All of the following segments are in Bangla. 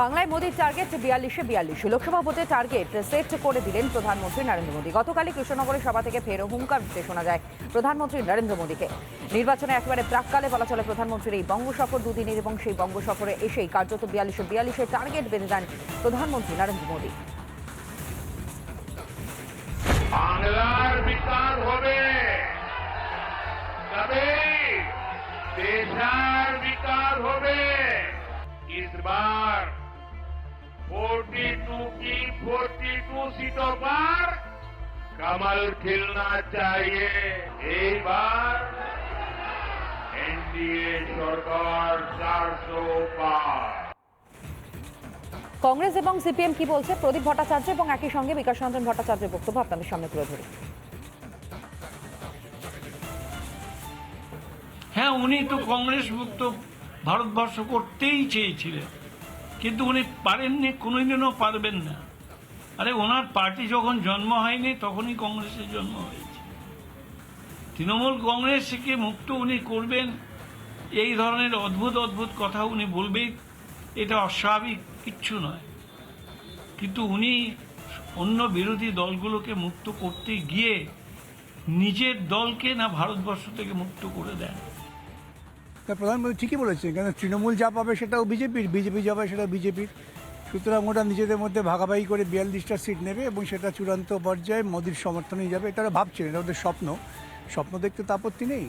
বাংলায় মোদীর টার্গেট বিয়াল্লিশে বিয়াল্লিশ লোকসভা ভোটে টার্গেট সেট করে দিলেন প্রধানমন্ত্রী নরেন্দ্র মোদী গতকালই কৃষ্ণনগরের সভা থেকে ফের হুঙ্কার দিতে শোনা যায় প্রধানমন্ত্রী নরেন্দ্র মোদীকে নির্বাচনে একেবারে প্রাককালে বলা চলে প্রধানমন্ত্রীর এই বঙ্গ সফর দুদিনের এবং সেই বঙ্গ সফরে এসেই কার্যত বিয়াল্লিশে বিয়াল্লিশের টার্গেট বেঁধে দেন প্রধানমন্ত্রী নরেন্দ্র মোদী বাংলার বিকাশ হবে তবে দেশার বিকাশ হবে इस बार 42 की 42 सीटों पर कमल खिलना चाहिए एक बार एनडीए सरकार 400 पार কংগ্রেস এবং সিপিএম কি বলছে প্রদীপ ভট্টাচার্য এবং একই সঙ্গে বিকাশ রঞ্জন ভট্টাচার্যের বক্তব্য আপনাদের সামনে তুলে ধরি হ্যাঁ উনি তো কংগ্রেস মুক্ত ভারতবর্ষ করতেই চেয়েছিলেন কিন্তু উনি পারেননি, কোনোদিনও পারবেন না। আরে ওনার পার্টি যখন জন্ম হয়নি, তখনই কংগ্রেসের জন্ম হয়েছে। তৃণমূল কংগ্রেসকে মুক্ত উনি করবেন, এই ধরনের অদ্ভুত অদ্ভুত কথা উনি বলবেই, এটা অস্বাভাবিক, কিচ্ছু নয়। কিন্তু উনি অন্য বিরোধী দলগুলোকে মুক্ত করতে গিয়ে নিজের দলকে না ভারতবর্ষ থেকে মুক্ত করে দেন। তা প্রধানমন্ত্রী ঠিকই বলেছেন কেন তৃণমূল যা পাবে সেটাও বিজেপির, বিজেপি যা পাবে সেটাও বিজেপির। সুতরাং ওটা নিজেদের মধ্যে ভাগাভাগি করে বিয়াল্লিশটা সিট নেবে এবং সেটা চূড়ান্ত পর্যায়ে মোদির সমর্থনেই যাবে, এটা ভাবছেন, এটা ওদের স্বপ্ন। স্বপ্ন দেখতে তো আপত্তি নেই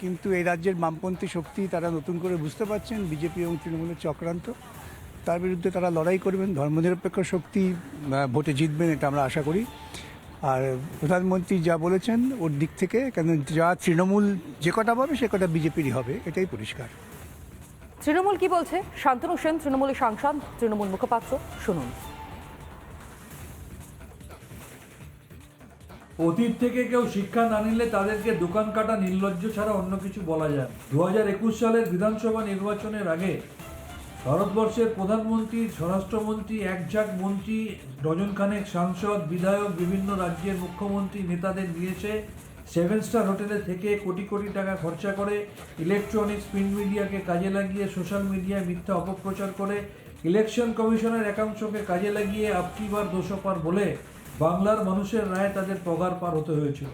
কিন্তু এই রাজ্যের বামপন্থী শক্তি তারা নতুন করে বুঝতে পারছেন, বিজেপি এবং তৃণমূলের চক্রান্ত। তার বিরুদ্ধে তারা লড়াই করবেন, ধর্মনিরপেক্ষ শক্তি ভোটে জিতবেন, এটা আমরা আশা করি। আর প্রধানমন্ত্রী যা বলেছেন ওর দিক থেকে কেন যা তৃণমূল যে কটা পাবে সে কটা বিজেপিরই হবে এটাই পরিষ্কার। তৃণমূল কি বলছে? শান্তনু সেন তৃণমূলের সাংসদ তৃণমূল মুখপাত্র শুনুন। অতীত থেকে কেউ শিক্ষা না নিলে তাদেরকে দোকান কাটা নির্লজ্জ ছাড়া অন্য কিছু বলা যায় দু হাজার একুশ সালের বিধানসভা নির্বাচনের আগে ভারতবর্ষের প্রধানমন্ত্রী, স্বরাষ্ট্রমন্ত্রী, একঝাক মন্ত্রী ডজনখানেক সাংসদ, বিধায়ক বিভিন্ন রাজ্যের মুখ্যমন্ত্রী নেতাদের নিয়েছে সেভেন স্টার হোটেলে থেকে কোটি কোটি টাকা খরচা করে ইলেকট্রনিক্স, প্রিন্ট মিডিয়াকে কাজে লাগিয়ে সোশ্যাল মিডিয়ায় মিথ্যা অপপ্রচার করে ইলেকশন কমিশনের একাংশকে কাজে লাগিয়ে আপকিবার দোষপার বলে বাংলার মানুষের রায় তাদের পগার পার হতে হয়েছিল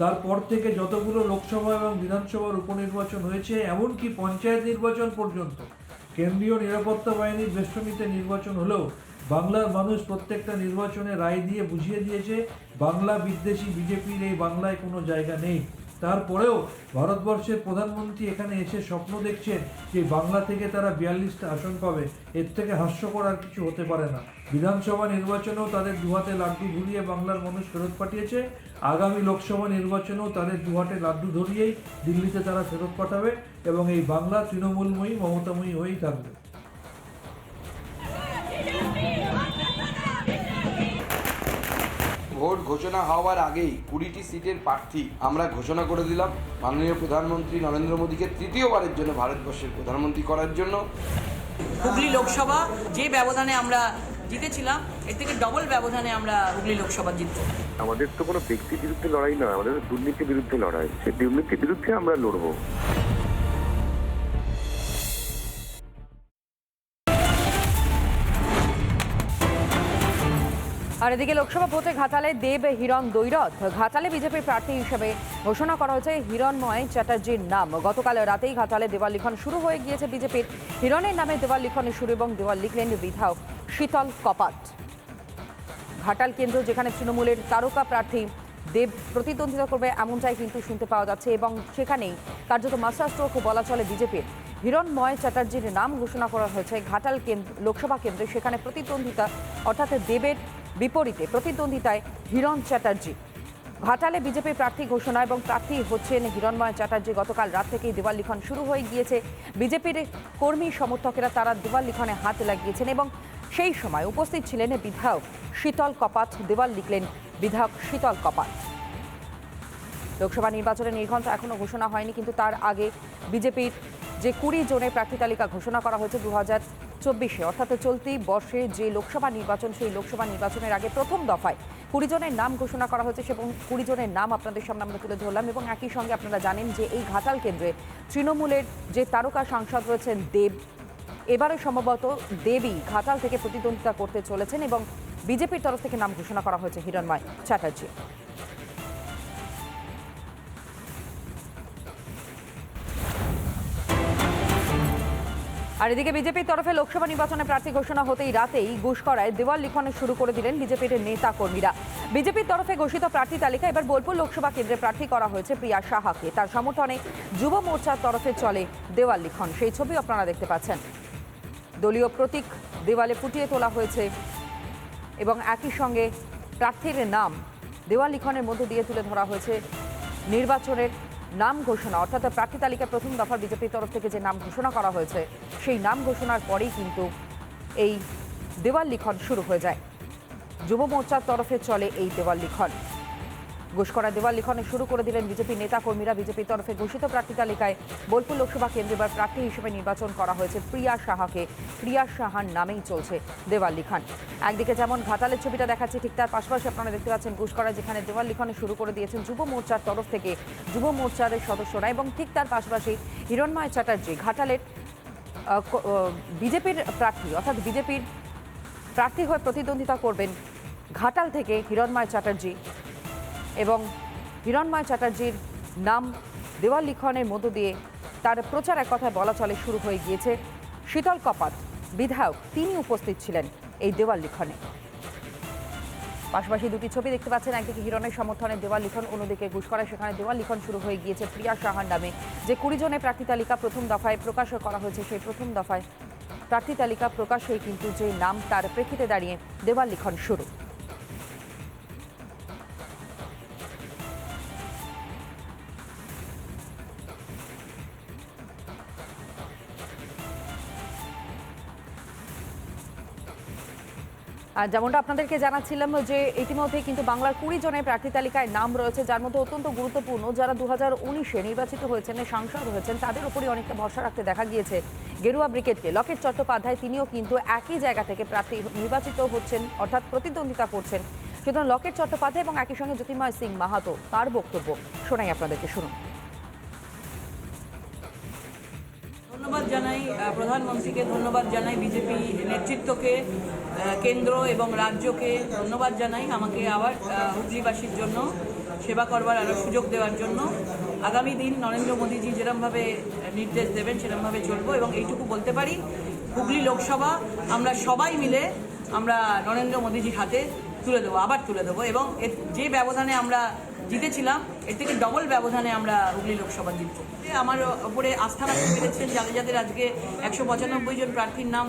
তারপর থেকে যতগুলো লোকসভা এবং বিধানসভার উপনির্বাচন হয়েছে, এমনকি পঞ্চায়েত নির্বাচন পর্যন্ত। কেন্দ্রীয় নিরাপত্তা বাহিনীর বেষ্টনীতে নির্বাচন হলেও বাংলার মানুষ প্রত্যেকটা নির্বাচনে রায় দিয়ে বুঝিয়ে দিয়েছে, বাংলা বিদ্বেষী বিজেপির এই বাংলায় কোনো জায়গা নেই। তারপরেও ভারতবর্ষের প্রধানমন্ত্রী এখানে এসে স্বপ্ন দেখছেন যে বাংলা থেকে তারা বিয়াল্লিশটা আসন পাবে। এর থেকে হাস্যকর আর কিছু হতে পারে না। বিধানসভা নির্বাচনেও তাদের দুহাতে লাড্ডু ধরিয়ে বাংলার মানুষ ফেরত পাঠিয়েছে। আগামী লোকসভা নির্বাচনেও তাদের দুহাতে লাড্ডু ধরিয়েই দিল্লিতে তারা ফেরত পাঠাবে এবং এই বাংলা তৃণমূলময়ী, মমতাময়ী হয়েই থাকবে। ভোট ঘোষণা হওয়ার আগেই কুড়িটি সিটের প্রার্থী আমরা ঘোষণা করে দিলাম। মাননীয় প্রধানমন্ত্রী নরেন্দ্র মোদীকে তৃতীয়বারের জন্য ভারতবর্ষের প্রধানমন্ত্রী করার জন্য। হুগলি লোকসভা যে ব্যবধানে আমরা জিতেছিলাম এর থেকে ডবল ব্যবধানে আমরা হুগলি লোকসভা জিতবো। আমাদের তো কোনো ব্যক্তির বিরুদ্ধে লড়াই নয় আমাদের দুর্নীতির বিরুদ্ধে লড়াই। সেই দুর্নীতির বিরুদ্ধে আমরা লড়বো। আর এদিকে লোকসভা ভোটে ঘাটালে দেব, হিরণ, দৈরথ। ঘাটালে বিজেপির প্রার্থী হিসেবে ঘোষণা করা হয়েছে হিরণময় চ্যাটার্জির নাম। গতকাল রাতেই ঘাটালে দেওয়াল লিখন শুরু হয়ে গিয়েছে বিজেপির। হিরণের নামে দেওয়াল লিখনের শুরু এবং দেওয়াল লিখলেন বিধায়ক শীতল কপাট। ঘাটাল কেন্দ্র যেখানে তৃণমূলের তারকা প্রার্থী দেব প্রতিদ্বন্দ্বিতা করবে, এমনটাই কিন্তু শুনতে পাওয়া যাচ্ছে এবং সেখানেই কার্যত মাস্টার স্ট্রোক বলা চলে বিজেপির। হিরণময় চ্যাটার্জির নাম ঘোষণা করা হয়েছে ঘাটাল কেন্দ্র লোকসভা কেন্দ্রে, সেখানে প্রতিদ্বন্দ্বিতা অর্থাৎ দেবের বিপরীতে প্রতিদ্বন্দ্বিতায় হিরণ চ্যাটার্জি। ঘাটালে বিজেপি প্রার্থী ঘোষণা এবং প্রার্থী হচ্ছেন হিরণময় চ্যাটার্জি। গতকাল রাত থেকেই দেওয়াল লিখন শুরু হয়ে গিয়েছে। বিজেপির কর্মী সমর্থকেরা তারা দেওয়াল লিখনে হাত লাগিয়েছেন এবং সেই সময় উপস্থিত ছিলেন বিধায়ক শীতল কপাট দেওয়াল লিখলেন বিধায়ক শীতল কপাট লোকসভা নির্বাচনের নির্ঘণ্ট এখনও ঘোষণা হয়নি, কিন্তু তার আগে বিজেপির যে কুড়ি জনের প্রার্থী তালিকা ঘোষণা করা হয়েছে দু হাজার চব্বিশে। অর্থাৎ চলতি বর্ষে যে লোকসভা নির্বাচন, সেই লোকসভা নির্বাচনের আগে প্রথম দফায় কুড়ি জনের নাম ঘোষণা করা হয়েছে এবং কুড়ি জনের নাম আপনাদের সামনে আমরা তুলে ধরলাম এবং একই সঙ্গে আপনারা জানেন যে এই ঘাটাল কেন্দ্রে তৃণমূলের যে তারকা সাংসদ রয়েছেন দেব এবারও সম্ভবত দেবী ঘাটাল থেকে প্রতিদ্বন্দ্বিতা করতে চলেছেন এবং বিজেপির তরফ থেকে নাম ঘোষণা করা হয়েছে হিরণময় চ্যাটার্জি। আর এদিকে বিজেপির তরফে লোকসভা নির্বাচনে প্রার্থী ঘোষণা হতেই রাতেই ঘুষকরায় দেওয়াল লিখনে শুরু করে দিলেন বিজেপির নেতা কর্মীরা। বিজেপির তরফে ঘোষিত প্রার্থী তালিকা এবার বোলপুর লোকসভা কেন্দ্রে প্রার্থী করা হয়েছে প্রিয়া সাহাকে। তার সমর্থনে যুব মোর্চার তরফে চলে দেওয়াল লিখন। সেই ছবি আপনারা দেখতে পাচ্ছেন। দলীয় প্রতীক দেওয়ালে ফুটিয়ে তোলা হয়েছে এবং একই সঙ্গে প্রার্থীর নাম দেওয়াল লিখনের মধ্য দিয়ে তুলে ধরা হয়েছে নির্বাচনের নাম ঘোষণা, অর্থাৎ প্রার্থী তালিকায় প্রথম দফার বিজেপির তরফ থেকে যে নাম ঘোষণা করা হয়েছে, সেই নাম ঘোষণার পরেই কিন্তু এই দেওয়াল লিখন শুরু হয়ে যায়। যুব মোর্চার তরফে চলে এই দেওয়াল লিখন। ঘোষকরা দেওয়াল লিখনে শুরু করে দিলেন বিজেপি নেতা কর্মীরা বিজেপির তরফে ঘোষিত প্রার্থী তালিকায় বোলপুর লোকসভা কেন্দ্রে এবার প্রার্থী হিসেবে নির্বাচন করা হয়েছে। প্রিয়া সাহাকে, প্রিয়া সাহার নামেই চলছে দেওয়াল লিখন। একদিকে যেমন ঘাটালের ছবিটা দেখাচ্ছে, ঠিক তার পাশাপাশি আপনারা দেখতে পাচ্ছেন ঘোষকরা যেখানে দেওয়াল লিখনে শুরু করে দিয়েছেন যুব মোর্চার তরফ থেকে যুব মোর্চার সদস্যরা এবং ঠিক তার পাশাপাশি হিরণময় চ্যাটার্জি, ঘাটালের বিজেপির প্রার্থী অর্থাৎ বিজেপির প্রার্থী হয়ে প্রতিদ্বন্দ্বিতা করবেন ঘাটাল থেকে হিরণময় চ্যাটার্জি। এবং হিরণময় চ্যাটার্জির নাম দেওয়াল লিখনের মধ্য দিয়ে তার প্রচার এক কথায় বলা চলে শুরু হয়ে গিয়েছে। শীতল কপাট বিধায়ক তিনি উপস্থিত ছিলেন এই দেওয়াল লিখনে। পাশাপাশি দুটি ছবি দেখতে পাচ্ছেন, একদিকে হিরণের সমর্থনে দেওয়াল লিখন, অন্যদিকে ঘুষকরা সেখানে দেওয়াল লিখন শুরু হয়ে গিয়েছে প্রিয়া সাহার নামে। যে কুড়ি জনের প্রার্থী তালিকা প্রথম দফায় প্রকাশ করা হয়েছে, সেই প্রথম দফায় প্রার্থী তালিকা প্রকাশ হয়ে কিন্তু যে নাম তার প্রেক্ষিতে দাঁড়িয়ে দেওয়াল লিখন শুরু। যেমনটা আপনাদেরকে জানাচ্ছিলাম যে ইতিমধ্যে কিন্তু বাংলার কুড়ি জনের প্রার্থী তালিকায় নাম রয়েছে, যার মধ্যে অত্যন্ত গুরুত্বপূর্ণ যারা দু হাজার উনিশে নির্বাচিত হয়েছেন সাংসদ হয়েছেন, তাদের উপরই অনেকটা ভরসা রাখতে দেখা গিয়েছে গেরুয়া ব্রিগেডকে। লকেট চট্টোপাধ্যায় তিনিও কিন্তু একই জায়গা থেকে প্রার্থী নির্বাচিত হচ্ছেন, অর্থাৎ প্রতিদ্বন্দ্বিতা করছেন। সুতরাং লকেট চট্টোপাধ্যায় এবং একই সঙ্গে জ্যোতির্ময় সিং মাহাতো তার বক্তব্য শোনাই আপনাদেরকে, শুনুন। ধন্যবাদ জানাই প্রধানমন্ত্রীকে ধন্যবাদ জানাই, বিজেপি নেতৃত্বকে কেন্দ্র এবং রাজ্যকে ধন্যবাদ জানাই আমাকে আবার হুগলিবাসীর জন্য সেবা করবার আরও সুযোগ দেওয়ার জন্য। আগামী দিন নরেন্দ্র মোদীজি যেরমভাবে নির্দেশ দেবেন, সেরমভাবে চলবো এবং এইটুকু বলতে পারি, হুগলি লোকসভা আমরা সবাই মিলে আমরা নরেন্দ্র মোদীজির হাতে তুলে দেবো, আবার তুলে দেবো এবং যে ব্যবধানে আমরা জিতেছিলাম। এর থেকে ডবল ব্যবধানে আমরা হুগলি লোকসভা জিতব। আমার ওপরে আস্থা রাখতে পেরেছেন যাদের যাদের আজকে একশো পঁচানব্বই জন প্রার্থীর নাম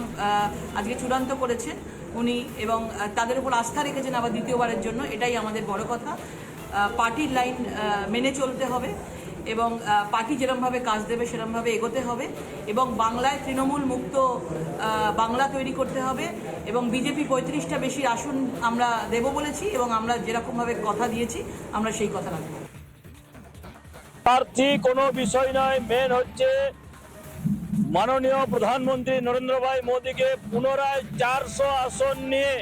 আজকে চূড়ান্ত করেছেন উনি এবং তাদের উপর আস্থা রেখেছেন আবার দ্বিতীয়বারের জন্য। এটাই আমাদের বড় কথা। পার্টির লাইন মেনে চলতে হবে। এবং পার্টি যেরমভাবে কাজ দেবে সেরমভাবে এগোতে হবে এবং বাংলায় তৃণমূল মুক্ত বাংলা তৈরি করতে হবে এবং বিজেপি পঁয়ত্রিশটা বেশি আসন আমরা দেব বলেছি এবং আমরা যেরকমভাবে কথা দিয়েছি, আমরা সেই কথা রাখব। প্রার্থী কোনো বিষয় নয় মেন হচ্ছে মাননীয় প্রধানমন্ত্রী নরেন্দ্র ভাই মোদীকে পুনরায় চারশো আসন নিয়ে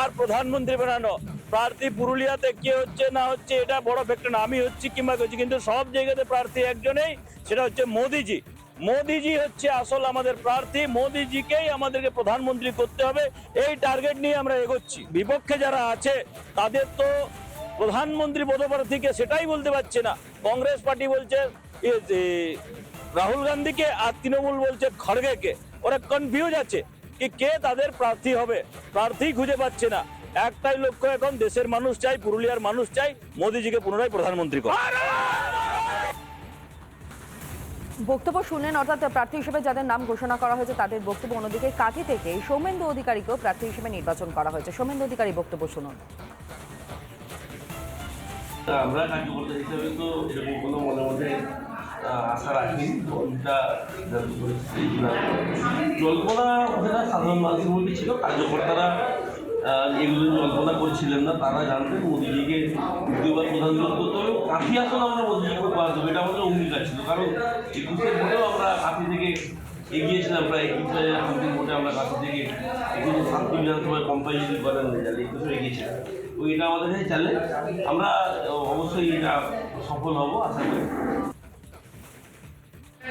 আর প্রধানমন্ত্রী বানানো। প্রার্থী পুরুলিয়াতে কে হচ্ছে না হচ্ছে এটা বড় ফ্যাক্টর না। আমি হচ্ছি কিংবা হচ্ছি কিন্তু সব জায়গাতে প্রার্থী একজনেই, সেটা হচ্ছে মোদিজি। মোদিজি হচ্ছে আসল আমাদের প্রার্থী। মোদিজিকেই আমাদেরকে প্রধানমন্ত্রী করতে হবে। এই টার্গেট নিয়ে আমরা এগোচ্ছি। বিপক্ষে যারা আছে, তাদের তো প্রধানমন্ত্রী পদপ্রার্থীকে সেটাই বলতে পারছে না। কংগ্রেস পার্টি বলছে রাহুল গান্ধীকে আর তৃণমূল বলছে খড়গেকে। ওরা কনফিউজ আছে, কি কে তাদের প্রার্থী হবে? প্রার্থী খুঁজে পাচ্ছে না। একটাই লক্ষ্য এখন দেশের মানুষ চাই পুরুলিয়ার মানুষ চাই মোদিজিকে পুনরায় প্রধানমন্ত্রী করা। বক্তব্য শুনলেন অর্থাৎ প্রার্থী হিসেবে যাদের নাম ঘোষণা করা হয়েছে তাদের বক্তব্য অন্যদিকে কাঠি থেকে সৌমেন্দু অধিকারীকেও প্রার্থী হিসেবে নির্বাচন করা হয়েছে। সৌমেন্দু অধিকারী বক্তব্য শুনুন। আমরা কার্যকর্তা হিসেবে তো এরকম কোনো মনে মধ্যে আশা রাখিনি কোনটা জল্পনা সাধারণ মানুষের মধ্যে ছিল কার্যকর্তারা এগুলো জল্পনা করছিলেন না তারা জানতেন মোদিজিকে দ্বিতীয়বার প্রধানমন্ত্রী করতে হবে কাফি আসন আমরা মোদিজিকে উপহার দেবো এটা আমাদের অঙ্গীকার ছিল কারণ একুশের ভোটেও আমরা কাফি থেকে এগিয়েছিলাম প্রায় একুশে শান্তি ভোটে আমরা কাছে থেকে একুশে শান্তি বিধানসভায় কম্পাইজেশন করেন রেজাল্ট একুশে এগিয়েছিলাম তো এটা আমাদের কাছে চ্যালেঞ্জ আমরা আহ, অবশ্যই এটা সফল হব আশা করি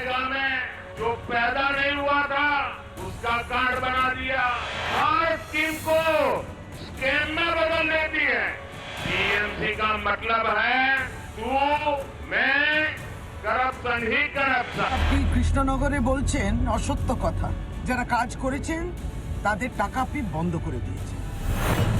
दल में जो पैदा नहीं हुआ था उसका स्कीम को स्कैमर बदल देती है। टीएमसी का मतलब है, तू, मैं, करप्शन ही करप्शन। কৃষ্ণনগরে বলছেন অসত্য কথা। যারা কাজ করেছেন, তাদের টাকা আপনি বন্ধ করে দিয়েছেন।